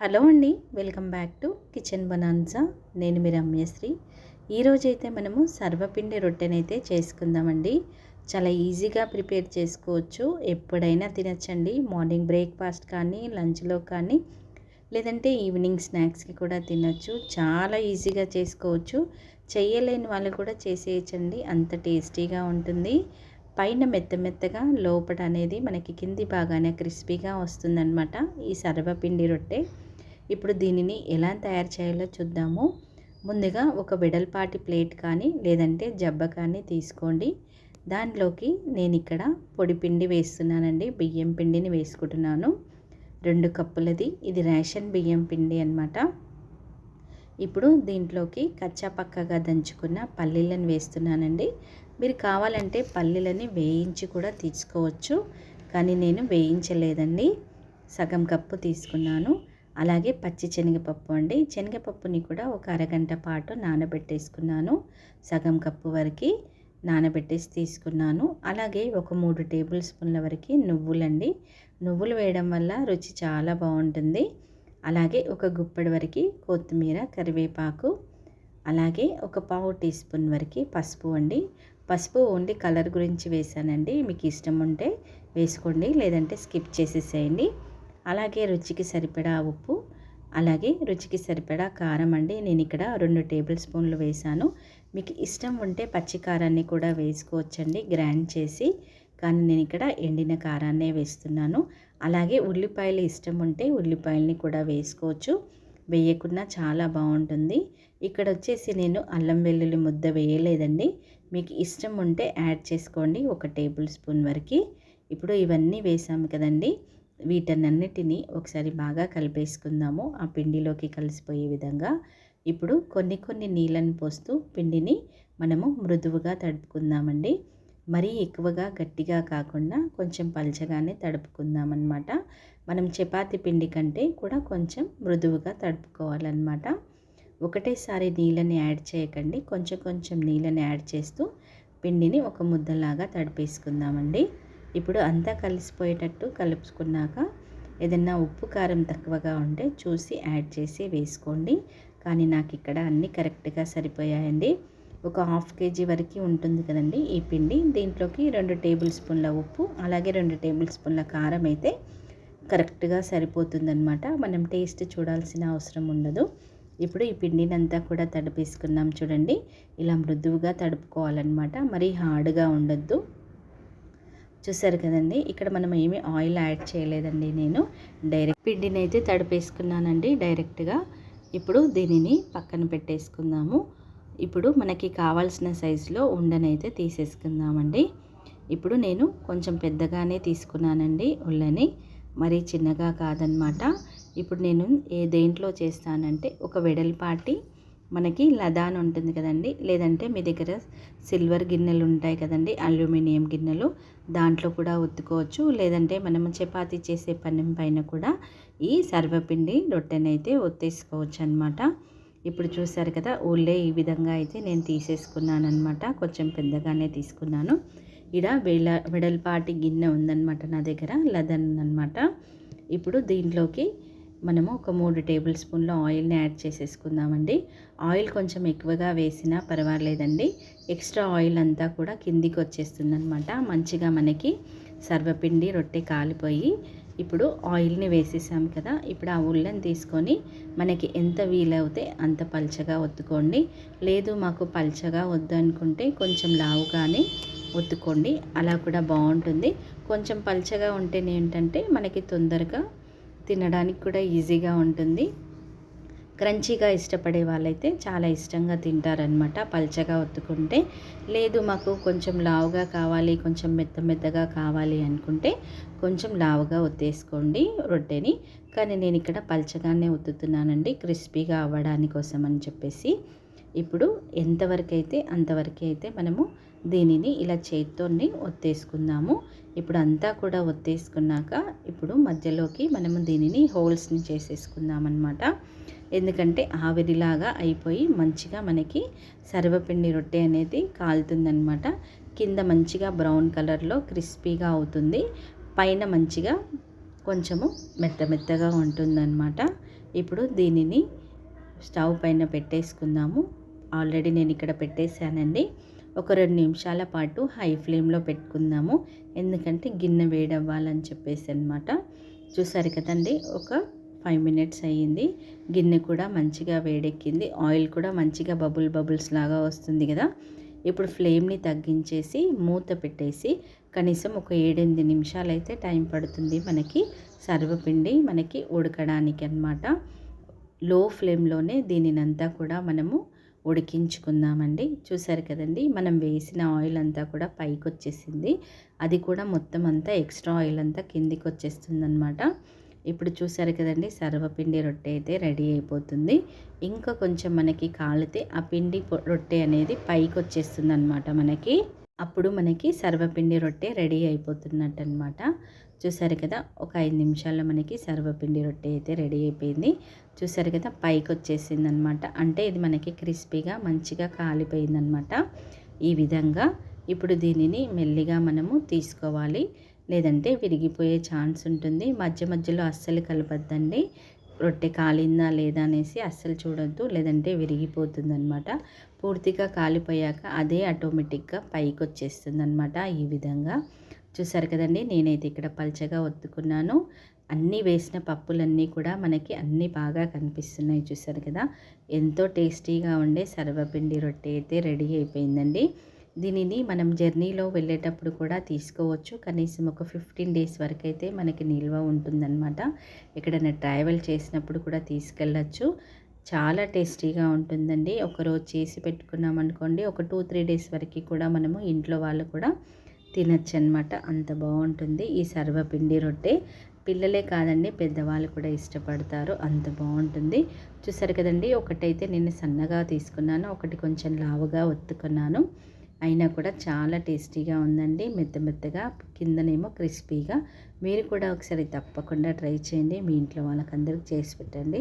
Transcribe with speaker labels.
Speaker 1: Hello అండి welcome back to kitchen bonanza. నేను మీ రమ్యశ్రీ. ఈరోజైతే మనము సర్వపిండి రొట్టెనైతే చేసుకుందామండి. చాలా ఈజీగా ప్రిపేర్ చేసుకోవచ్చు. ఎప్పుడైనా తినచ్చండి. మార్నింగ్ బ్రేక్ఫాస్ట్ కానీ లంచ్లో కానీ లేదంటే ఈవినింగ్ స్నాక్స్కి కూడా తినచ్చు. చాలా ఈజీగా చేసుకోవచ్చు. చేయలేని వాళ్ళు కూడా చేసేయచ్చండి. అంత టేస్టీగా ఉంటుంది. పైన మెత్త మెత్తగా లోపల అనేది మనకి కింది బాగానే క్రిస్పీగా వస్తుందన్నమాట. ఈ సర్వపిండి రొట్టె. ఇప్పుడు దీనిని ఎలా తయారు చేయాలో చూద్దాము. ముందుగా ఒక వెడల్పాటి ప్లేట్ కానీ లేదంటే జబ్బ కానీ తీసుకోండి. దానిలోకి నేను ఇక్కడ పొడి పిండి వేస్తున్నానండి. బియ్యం పిండిని వేసుకుంటున్నాను. రెండు కప్పులది. ఇది రేషన్ బియ్యం పిండి అనమాట ఇప్పుడు దీంట్లోకి కచ్చా పక్కగా దంచుకున్న పల్లీలను వేస్తున్నానండి. మీరు కావాలంటే పల్లీలని వేయించి కూడా తీసుకోవచ్చు. కానీ నేను వేయించలేదండి. సగం కప్పు తీసుకున్నాను. అలాగే పచ్చి శనగపప్పు అండి. శనగపప్పుని కూడా ఒక అరగంట పాటు నానబెట్టేసుకున్నాను. సగం కప్పు వరకు నానబెట్టేసి తీసుకున్నాను. అలాగే ఒక మూడు టేబుల్ స్పూన్ల వరకు నువ్వులండి. నువ్వులు వేయడం వల్ల రుచి చాలా బాగుంటుంది. అలాగే ఒక గుప్పడి వరకు కొత్తిమీర కరివేపాకు అలాగే ఒక పావు టీ స్పూన్ వరకు పసుపు అండి. పసుపు ఓన్లీ కలర్ గురించి వేసానండి. మీకు ఇష్టం ఉంటే వేసుకోండి లేదంటే స్కిప్ చేసేసేయండి. అలాగే రుచికి సరిపడా ఉప్పు అలాగే రుచికి సరిపడా కారం అండి. నేను ఇక్కడ రెండు టేబుల్ స్పూన్లు వేసాను మీకు ఇష్టం ఉంటే పచ్చి కారాన్ని కూడా వేసుకోవచ్చండి గ్రైండ్ చేసి. కానీ నేను ఇక్కడ ఎండిన కారాన్నే వేస్తున్నాను. అలాగే ఉల్లిపాయలు ఇష్టం ఉంటే ఉల్లిపాయలని కూడా వేసుకోవచ్చు. వేయకుండా చాలా బాగుంటుంది. ఇక్కడ వచ్చేసి నేను అల్లం వెల్లుల్లి ముద్ద వేయలేదండి. మీకు ఇష్టం ఉంటే యాడ్ చేసుకోండి ఒక టేబుల్ స్పూన్ వరకు. ఇప్పుడు ఇవన్నీ వేసాము కదండి. వీటన్నిటిని ఒకసారి బాగా కలిపేసుకుందాము. ఆ పిండిలోకి కలిసిపోయే విధంగా ఇప్పుడు కొన్ని కొన్ని నీళ్ళని పోస్తూ పిండిని మనము మృదువుగా తడుపుకుందామండి. మరీ ఎక్కువగా గట్టిగా కాకుండా కొంచెం పలచగానే తడుపుకుందామన్నమాట. మనం చపాతి పిండి కంటే కూడా కొంచెం మృదువుగా తడుపుకోవాలన్నమాట. ఒకటేసారి నీళ్ళని యాడ్ చేయకండి. కొంచెం కొంచెం నీళ్ళని యాడ్ చేస్తూ పిండిని ఒక ముద్దలాగా తడిపేసుకుందామండి. ఇప్పుడు అంతా కలిసిపోయేటట్టు కలుపుకున్నాక ఏదన్నా ఉప్పు కారం తక్కువగా ఉంటే చూసి యాడ్ చేసి వేసుకోండి. కానీ నాకు ఇక్కడ అన్నీ కరెక్ట్గా సరిపోయాయండి. ఒక హాఫ్ కేజీ వరకు ఉంటుంది కదండి ఈ పిండి. దీంట్లోకి రెండు టేబుల్ స్పూన్ల ఉప్పు అలాగే రెండు టేబుల్ స్పూన్ల కారం అయితే కరెక్ట్గా సరిపోతుందన్నమాట. మనం టేస్ట్ చూడాల్సిన అవసరం ఉండదు. ఇప్పుడు ఈ పిండిని అంతా కూడా తడిపేసుకున్నాం చూడండి. ఇలా మృదువుగా తడుపుకోవాలన్నమాట. మరీ హార్డ్గా ఉండొద్దు. చూసారు కదండి ఇక్కడ మనం ఏమీ ఆయిల్ యాడ్ చేయలేదండి నేను. డైరెక్ట్ పిండిని అయితే తడిపేసుకున్నానండి డైరెక్ట్గా. ఇప్పుడు దీనిని పక్కన పెట్టేసుకుందాము. ఇప్పుడు మనకి కావాల్సిన సైజులో ఉండనైతే తీసేసుకుందామండి. ఇప్పుడు నేను కొంచెం పెద్దగానే తీసుకున్నానండి ఉళ్ళని మరీ చిన్నగా కాదనమాట. ఇప్పుడు నేను ఏ దేంట్లో చేస్తానంటే ఒక వెడల్పాటి మనకి లదాన్ ఉంటుంది కదండి. లేదంటే మీ దగ్గర సిల్వర్ గిన్నెలు ఉంటాయి కదండి. అల్యూమినియం గిన్నెలు. దాంట్లో కూడా ఒత్తుకోవచ్చు. లేదంటే మనం చపాతి చేసే పని పైన కూడా ఈ సర్వపిండి రొట్టెనైతే ఒత్తేసుకోవచ్చు అనమాట ఇప్పుడు చూసారు కదా ఊళ్ళే ఈ విధంగా అయితే నేను తీసేసుకున్నాను అనమాట కొంచెం పెద్దగానే తీసుకున్నాను. ఇడ వేళ వెడల్పాటి గిన్నె ఉందన్నమాట నా దగ్గర లదన్ అనమాట ఇప్పుడు దీంట్లోకి మనము ఒక మూడు టేబుల్ స్పూన్ల ఆయిల్ని యాడ్ చేసేసుకుందామండి. ఆయిల్ కొంచెం ఎక్కువగా వేసినా పర్వాలేదండి. ఎక్స్ట్రా ఆయిల్ అంతా కూడా కిందికి వచ్చేస్తుంది అనమాట మంచిగా మనకి సర్వపిండి రొట్టె కాలిపోయి ఇప్పుడు ఆయిల్ని వేసేసాం కదా. ఇప్పుడు ఆ ఉల్లని తీసుకొని మనకి ఎంత వీలవుతే అంత పల్చగా ఒత్తుకోండి. లేదు మాకు పల్చగా వద్దు అనుకుంటే కొంచెం లావుగానే ఒత్తుకోండి. అలా కూడా బాగుంటుంది. కొంచెం పల్చగా ఉంటేనే ఏంటంటే మనకి తొందరగా తినడానికి కూడా ఈజీగా ఉంటుంది. క్రంచీగా ఇష్టపడే వాళ్ళైతే చాలా ఇష్టంగా తింటారనమాట పల్చగా ఒత్తుకుంటే. లేదు మాకు కొంచెం లావుగా కావాలి కొంచెం మెత్త మెత్తగా కావాలి అనుకుంటే కొంచెం లావుగా ఒత్తేసుకోండి రొట్టెని. కానీ నేను ఇక్కడ పల్చగానే ఒత్తుతున్నానండి. క్రిస్పీగా అవ్వడానికి కోసం అని చెప్పేసి. ఇప్పుడు ఎంతవరకు అయితే అంతవరకు అయితే మనము దీనిని ఇలా చేత్తోని ఒత్తేసుకుందాము. ఇప్పుడు అంతా కూడా ఒత్తేసుకున్నాక ఇప్పుడు మధ్యలోకి మనము దీనిని హోల్స్ని చేసేసుకుందాం అనమాట ఎందుకంటే ఆవిరిలాగా అయిపోయి మంచిగా మనకి సర్వపిండి రొట్టె అనేది కాలుతుందనమాట కింద మంచిగా బ్రౌన్ కలర్లో క్రిస్పీగా అవుతుంది. పైన మంచిగా కొంచెము మెత్త మెత్తగా ఉంటుందన్నమాట. ఇప్పుడు దీనిని స్టవ్ పైన పెట్టేసుకుందాము. ఆల్రెడీ నేను ఇక్కడ పెట్టేశానండి. ఒక రెండు నిమిషాల పాటు హై ఫ్లేమ్లో పెట్టుకుందాము. ఎందుకంటే గిన్నె వేడవ్వాలని చెప్పేసి అనమాట చూసారు కదండి ఒక ఫైవ్ మినిట్స్ అయ్యింది. గిన్నె కూడా మంచిగా వేడెక్కింది. ఆయిల్ కూడా మంచిగా బబుల్ బబుల్స్ లాగా వస్తుంది కదా. ఇప్పుడు ఫ్లేమ్ని తగ్గించేసి మూత పెట్టేసి కనీసం ఒక ఏడెనిమిది నిమిషాలు అయితే టైం పడుతుంది మనకి సర్వపిండి మనకి ఉడకడానికి అనమాట లో ఫ్లేమ్లోనే దీనినంతా కూడా మనము ఉడికించుకుందామండి. చూసారు కదండి మనం వేసిన ఆయిల్ అంతా కూడా పైకి వచ్చేసింది అది కూడా మొత్తం అంతా ఎక్స్ట్రా ఆయిల్ అంతా కిందికి వచ్చేస్తుంది అనమాట ఇప్పుడు చూసారు కదండి సర్వపిండి రొట్టె అయితే రెడీ అయిపోతుంది. ఇంకా కొంచెం మనకి కాలితే ఆ పిండి రొట్టె అనేది పైకి వచ్చేస్తుంది అనమాట మనకి. అప్పుడు మనకి సర్వపిండి రొట్టె రెడీ అయిపోతున్నట్టు అనమాట చూసారు కదా ఒక ఐదు నిమిషాల్లో మనకి సర్వపిండి రొట్టె అయితే రెడీ అయిపోయింది. చూసారు కదా పైకి వచ్చేసింది అనమాట అంటే ఇది మనకి క్రిస్పీగా మంచిగా కాలిపోయిందనమాట ఈ విధంగా ఇప్పుడు దీనిని మెల్లిగా మనము తీసుకోవాలి. లేదంటే విరిగిపోయే ఛాన్స్ ఉంటుంది. మధ్య మధ్యలో అస్సలు కలపద్దండి. రొట్టె కాలిందా లేదా అనేసి అస్సలు చూడొద్దు. లేదంటే విరిగిపోతుంది అనమాట పూర్తిగా కాలిపోయాక అదే ఆటోమేటిక్గా పైకి వచ్చేస్తుంది అనమాట ఈ విధంగా. చూసారు కదండి నేనైతే ఇక్కడ పల్చగా ఒత్తుకున్నాను. అన్నీ వేసిన పప్పులన్నీ కూడా మనకి అన్నీ బాగా కనిపిస్తున్నాయి చూసారు కదా. ఎంతో టేస్టీగా ఉండే సర్వపిండి రొట్టె అయితే రెడీ అయిపోయిందండి. దీనిని మనం జర్నీలో వెళ్ళేటప్పుడు కూడా తీసుకోవచ్చు. కనీసం ఒక ఫిఫ్టీన్ డేస్ వరకు అయితే మనకి నిల్వ ఉంటుందన్నమాట. ఎక్కడైనా ట్రావెల్ చేసినప్పుడు కూడా తీసుకెళ్ళచ్చు. చాలా టేస్టీగా ఉంటుందండి. ఒకరోజు చేసి పెట్టుకున్నాం అనుకోండి ఒక టూ త్రీ డేస్ వరకు కూడా మనము ఇంట్లో వాళ్ళు కూడా తినచ్చు అనమాట అంత బాగుంటుంది. ఈ సర్వపిండి రొట్టె పిల్లలే కాదండి పెద్దవాళ్ళు కూడా ఇష్టపడతారు. అంత బాగుంటుంది. చూసారు కదండి ఒకటైతే నేను సన్నగా తీసుకున్నాను ఒకటి కొంచెం లావుగా ఒత్తుకున్నాను. అయినా కూడా చాలా టేస్టీగా ఉందండి. మెత్త మెత్తగా కిందనేమో క్రిస్పీగా. మీరు కూడా ఒకసారి తప్పకుండా ట్రై చేయండి. మీ ఇంట్లో వాళ్ళకందరికీ చేసి పెట్టండి.